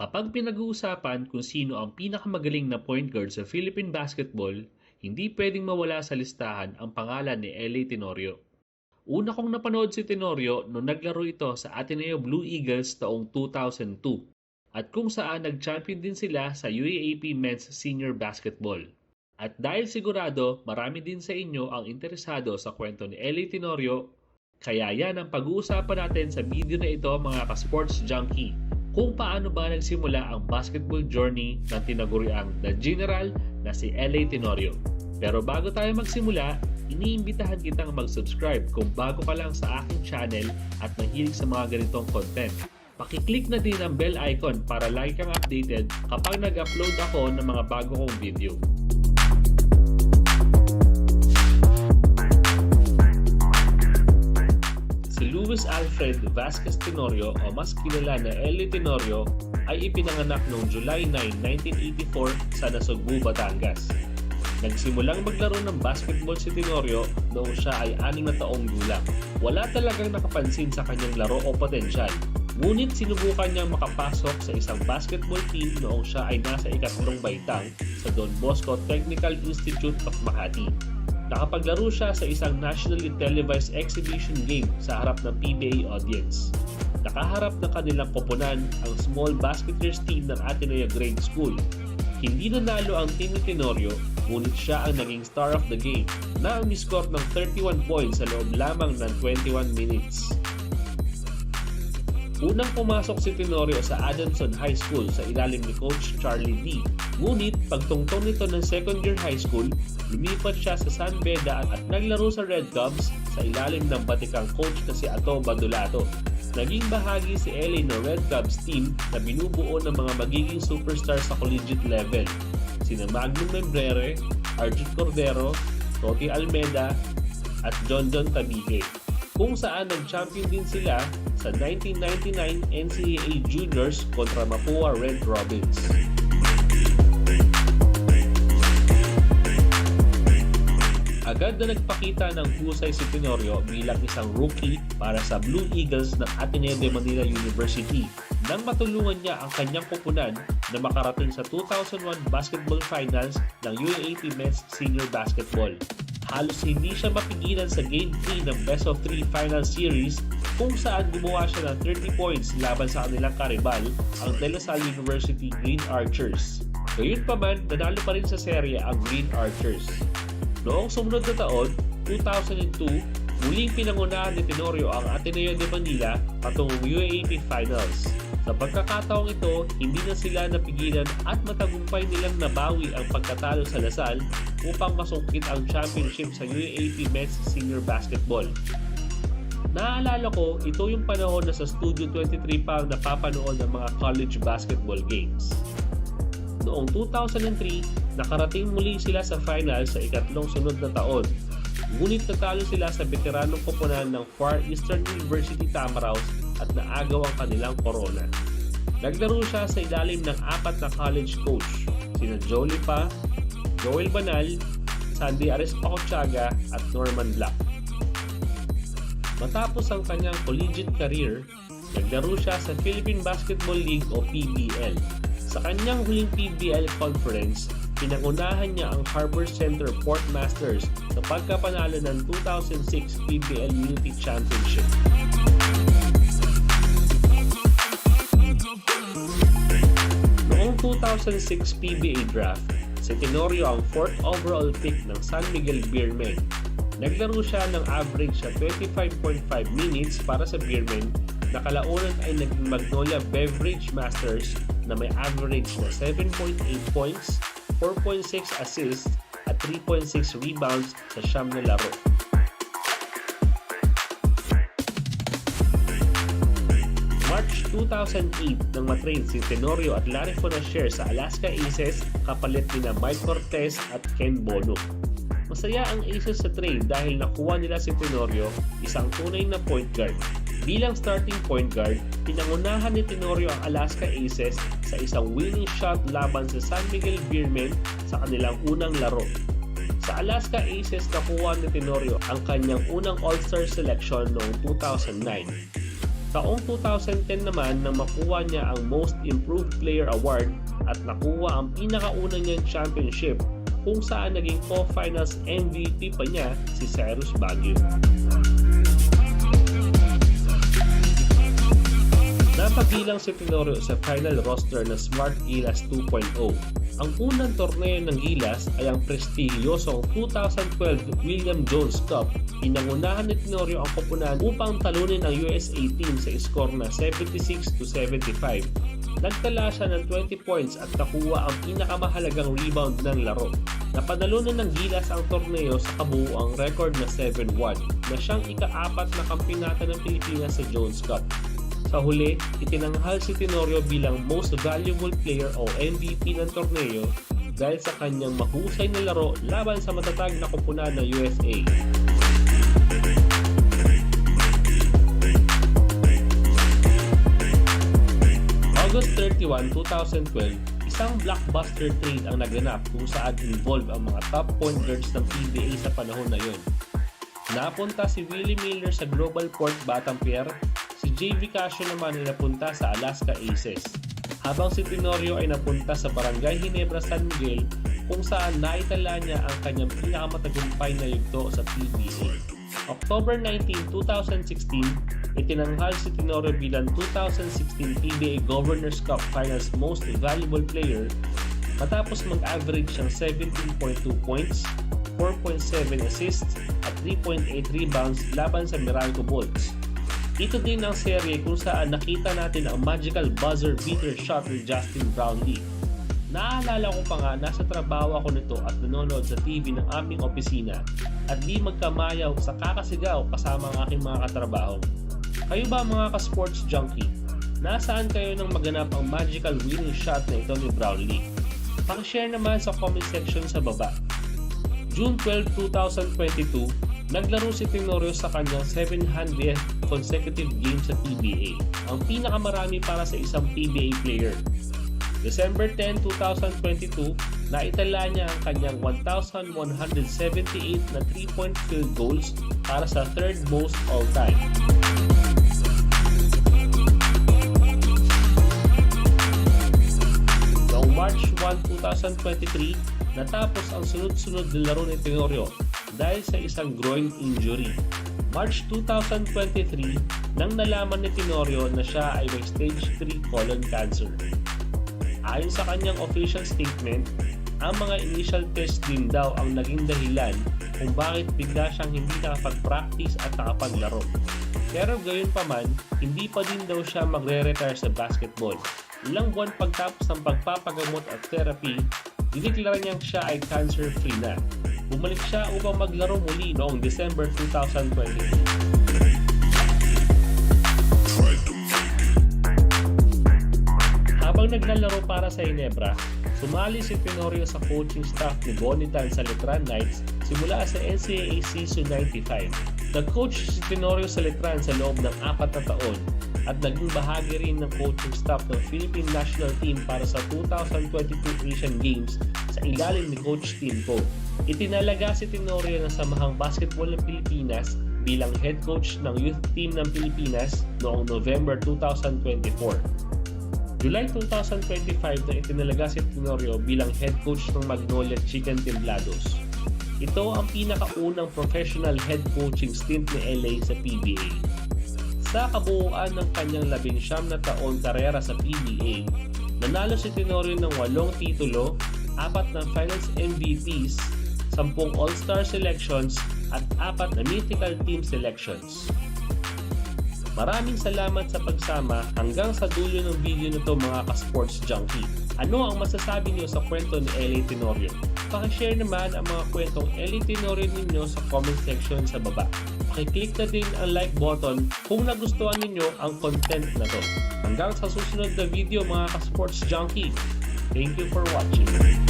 Kapag pinag-uusapan kung sino ang pinakamagaling na point guard sa Philippine basketball, hindi pwedeng mawala sa listahan ang pangalan ni L.A. Tenorio. Una kong napanood si Tenorio nung naglaro ito sa Ateneo Blue Eagles taong 2002 at kung saan nag-champion din sila sa UAAP Men's Senior Basketball. At dahil sigurado marami din sa inyo ang interesado sa kwento ni L.A. Tenorio, kaya yan ang pag-uusapan natin sa video na ito mga ka-sports junkie kung paano ba nagsimula ang basketball journey ng tinaguriang The General na si L.A. Tenorio. Pero bago tayo magsimula, iniimbitahan kitang mag-subscribe kung bago ka lang sa aking channel at mahilig sa mga ganitong content. Pakiclick na din ang bell icon para lagi kang updated kapag nag-upload ako ng mga bago kong video. Luis Alfred Vasquez Tenorio o mas kilala na Eli Tenorio ay ipinanganak noong July 9, 1984 sa Nasugbu, Batangas. Nagsimulang maglaro ng basketball si Tenorio noong siya ay anim na taong gulang. Wala talagang nakapansin sa kanyang laro o potensyal. Ngunit sinubukan niyang makapasok sa isang basketball team noong siya ay nasa ikatlong baitang sa Don Bosco Technical Institute of Makati. Nakapaglaro siya sa isang nationally televised exhibition game sa harap ng PBA audience. Nakaharap ng kanilang koponan ang small basketers team ng Ateneo Grade School. Hindi nanalo ang team ni Tenorio, ngunit siya ang naging star of the game na ang score ng 31 points sa loob lamang ng 21 minutes. Unang pumasok si Tenorio sa Adamson High School sa ilalim ni Coach Charlie D. Ngunit pagtungtong nito ng second year high school, lumipat siya sa San Beda at naglaro sa Red Cubs sa ilalim ng batikang coach na si Ato Badulato. Naging bahagi si LA ng Red Cubs team na binubuo ng mga magiging superstar sa collegiate level. Sina Magnum Membrere, Arjit Cordero, Toti Almeda, at John John Tabique kung saan nag-champion din sila sa 1999 NCAA Juniors kontra Mapua Red Robins. Agad na nagpakita ng husay si Tenorio bilang isang rookie para sa Blue Eagles ng Ateneo de Manila University nang matulungan niya ang kanyang kupunan na makarating sa 2001 basketball finals ng UAAP Men's Senior Basketball. Halos hindi siya mapigilan sa Game 3 ng Best of 3 Final Series kung saan gumawa siya ng 30 points laban sa kanilang karibal, ang De La Salle University Green Archers. Gayunpaman, nanalo pa rin sa serye ang Green Archers. Noong sumunod na taon, 2002, muling pinangunahan ni Tenorio ang Ateneo de Manila patungong UAAP Finals. Sa pagkakataong ito, hindi na sila napigilan at matagumpay nilang nabawi ang pagkatalo sa Lasal upang masungkit ang championship sa UAAP Men's Senior Basketball. Naaalala ko, ito yung panahon na sa Studio 23 pa ang napapanood ng mga college basketball games. Noong 2003, nakarating muli sila sa final sa ikatlong sunod na taon. Ngunit natalo sila sa veteranong koponan ng Far Eastern University Tamaraws at naagaw ang kanilang korona. Naglaro siya sa ilalim ng apat na college coach, sina Jolie Pa, Joel Banal, Sandy Arespacochaga at Norman Black. Matapos ang kanyang collegiate career, naglaro siya sa Philippine Basketball League o PBL. Sa kanyang huling PBL conference, pinangunahan niya ang Harbor Center Port Masters sa pagkapanalo ng 2006 PBL Unity Championship. Noong 2006 PBA draft, si Tenorio ang 4th overall pick ng San Miguel Beermen. Naglaro siya ng average sa 25.5 minutes para sa Beermen na kalaunan ay naging Magnolia Beverage Masters na may average na 7.8 points, 4.6 assists at 3.6 rebounds sa siyam na laro. March 2008 nang matrain si Tenorio at Larry Fonasher sa Alaska Aces kapalit ni na Mike Cortez at Ken Bono. Masaya ang Aces sa trade dahil nakuha nila si Tenorio, isang tunay na point guard. Bilang starting point guard, pinangunahan ni Tenorio ang Alaska Aces sa isang winning shot laban sa San Miguel Beermen sa kanilang unang laro. Sa Alaska Aces nakuha ni Tenorio ang kanyang unang All-Star selection noong 2009. Taong 2010 naman nang makuha niya ang Most Improved Player Award at nakuha ang pinakauna niyang championship kung saan naging co-finals MVP pa niya si Cyrus Baguio. Napabilang si Tenorio sa final roster ng Smart Gilas 2.0. Ang unang torneo ng Gilas ay ang prestigyosong 2012 William Jones Cup. Inangunahan ni Tenorio ang koponan upang talunin ang USA team sa score na 76 to 75. Nagtala siya ng 20 points at nakuha ang pinakamahalagang rebound ng laro. Napanalunan ng Gilas ang torneo sa kabuuang record na 7-1 na siyang ika-apat na kampinata ng Pilipinas sa Jones Cup. Sa huli, itinanghal si Tenorio bilang Most Valuable Player o MVP ng torneo dahil sa kanyang mahusay na laro laban sa matatag na kupunan ng USA. 31, 2012, isang blockbuster trade ang naganap kung saan involved ang mga top point guards ng PBA sa panahon na yun. Napunta si Willie Miller sa Global Port Batampier, si JV Casio naman ay napunta sa Alaska Aces, habang si Tenorio ay napunta sa Barangay Ginebra San Miguel kung saan naitala niya ang kanyang pinakamatagumpay na yugto sa PBA. October 19, 2016, itinanghal si Tenorio bilang 2016 PBA Governors Cup Finals Most Valuable Player matapos mag-average siyang 17.2 points, 4.7 assists at 3.8 rebounds laban sa Meralco Bolts. Ito din ang serye kung saan nakita natin ang magical buzzer beater shot ni Justin Brownlee. Naalala ko pa nga nasa trabaho ako nito at nanonood sa TV ng aming opisina at di magkamayaw sa kakasigaw kasama ang aking mga katrabaho. Kayo ba mga ka-sports junkie? Nasaan kayo nang maganap ang magical winning shot na ito ni Brownlee? Pakishare naman sa comment section sa baba. June 12, 2022, naglaro si Tenorio sa kanyang 700th consecutive game sa PBA, ang pinakamarami para sa isang PBA player. December 10, 2022, naitala niya ang kanyang 1,178 na 3-point field goals para sa third most all-time. March 1, 2023, natapos ang sunod-sunod na laro ni Tenorio dahil sa isang groin injury. March 2023, nang nalaman ni Tenorio na siya ay may stage 3 colon cancer. Ayon sa kanyang official statement, ang mga initial test din daw ang naging dahilan kung bakit bigla siyang hindi nakapag-practice at nakapaglaro. Pero gayon pa man, hindi pa din daw siya magre-retire sa basketball. Ilang buwan pagtapos ng pagpapagamot at therapy, diniklara niyang siya ay cancer-free na. Bumalik siya upang maglaro muli noong December 2020. Habang naglalaro para sa Ginebra, sumali si Tenorio sa coaching staff ni Bonitan sa Letran Knights simula sa NCAA Season 95. Nag-coach si Tenorio sa Letran sa loob ng apat na taon at naging bahagi rin ng coaching staff ng Philippine National Team para sa 2022 Asian Games sa ilalim ni Coach Timko. Itinalaga si Tenorio ng Samahang Basketball ng Pilipinas bilang head coach ng youth team ng Pilipinas noong November 2024. July 2025 na itinalaga si Tenorio bilang head coach ng Magnolia Chicken Temblados. Ito ang pinakaunang professional head coaching stint ni LA sa PBA. Sa kabuuan ng kanyang labing siyam na taon karera sa PBA, nanalo si Tenorio ng walong titulo, apat na finals MVPs, sampung All-Star selections at apat na mythical team selections. Maraming salamat sa pagsama hanggang sa dulo ng video nito mga ka-sports junkie. Ano ang masasabi niyo sa kwento ni Ellie Tenorio? Pakishare naman ang mga kwentong Ellie Tenorio ninyo sa comment section sa baba. Pakiclick na din ang like button kung nagustuhan ninyo ang content na to. Hanggang sa susunod na video mga ka-sports junkie. Thank you for watching.